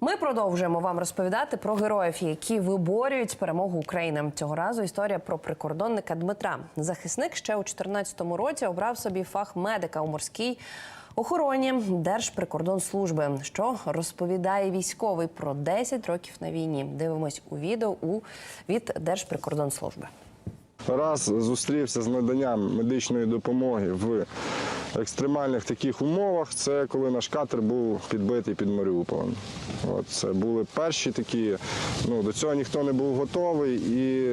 Ми продовжуємо вам розповідати про героїв, які виборюють перемогу України. Цього разу історія про прикордонника Дмитра. Захисник ще у 2014 році обрав собі фах медика у морській охороні Держприкордонслужби, що розповідає військовий про 10 років на війні. Дивимось у відео у від Держприкордонслужби. Раз зустрівся з наданням медичної допомоги в екстремальних таких умовах. Це коли наш катер був підбитий під Маріуполем. От це були перші такі. Ну до цього ніхто не був готовий, і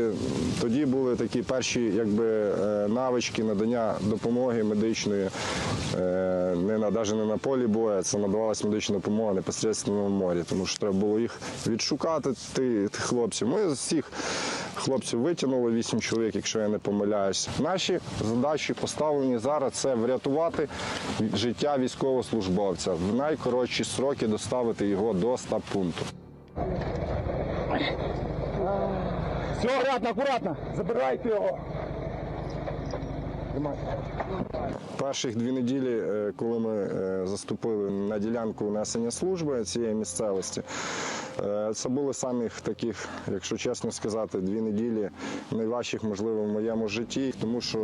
тоді були такі перші, якби е, навички надання допомоги медичної. е, Не на навіть не на полі бою, це надавалася медична допомога непосередньо в морі, тому що треба було їх відшукати, ти- тих хлопців. Ми з всіх хлопців витягнули, вісім чоловік, якщо я не помиляюсь. Наші задачі поставлені зараз це врятувати життя військовослужбовця в найкоротші сроки доставити його до стаб пункту. Все, акуратно, акуратно, Забирайте його. Перших дві неділі, е, коли ми е, заступили на ділянку несення служби цієї місцевості, е, це були самих таких, якщо чесно сказати, дві неділі найважчих, можливо, в моєму житті, тому що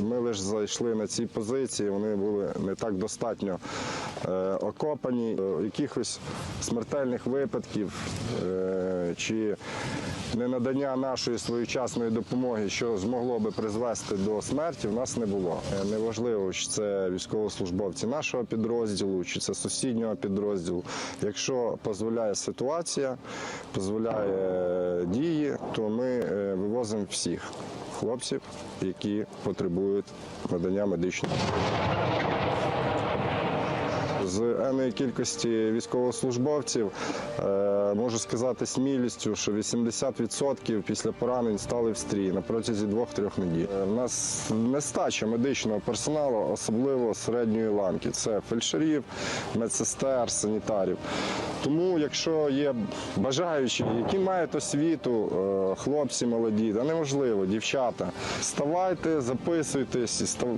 ми лише зайшли на ці позиції, вони були не так достатньо окопані. Якихось смертельних випадків чи ненадання нашої своєчасної допомоги, що змогло би призвести до смерті, в нас не було. Е, Неважливо, чи це військовослужбовці нашого підрозділу, чи це сусіднього підрозділу. Якщо дозволяє ситуація, дозволяє дії, то ми е, вивозимо всіх хлопців, які потребують надання медичної. З енної кількості військовослужбовців е, можу сказати смілістю, що 80% після поранень стали в стрій на протязі двох-трьох неділь. Е, У нас нестача медичного персоналу, особливо середньої ланки. Це фельдшерів, медсестер, санітарів. Тому, якщо є бажаючі, які мають освіту, е, хлопці молоді, та неможливо, дівчата, ставайте, записуйтесь став...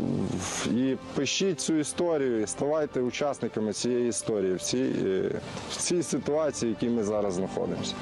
і пишіть цю історію, і ставайте учасниками цієї історії в цій, е, в цій ситуації, в якій ми зараз знаходимося.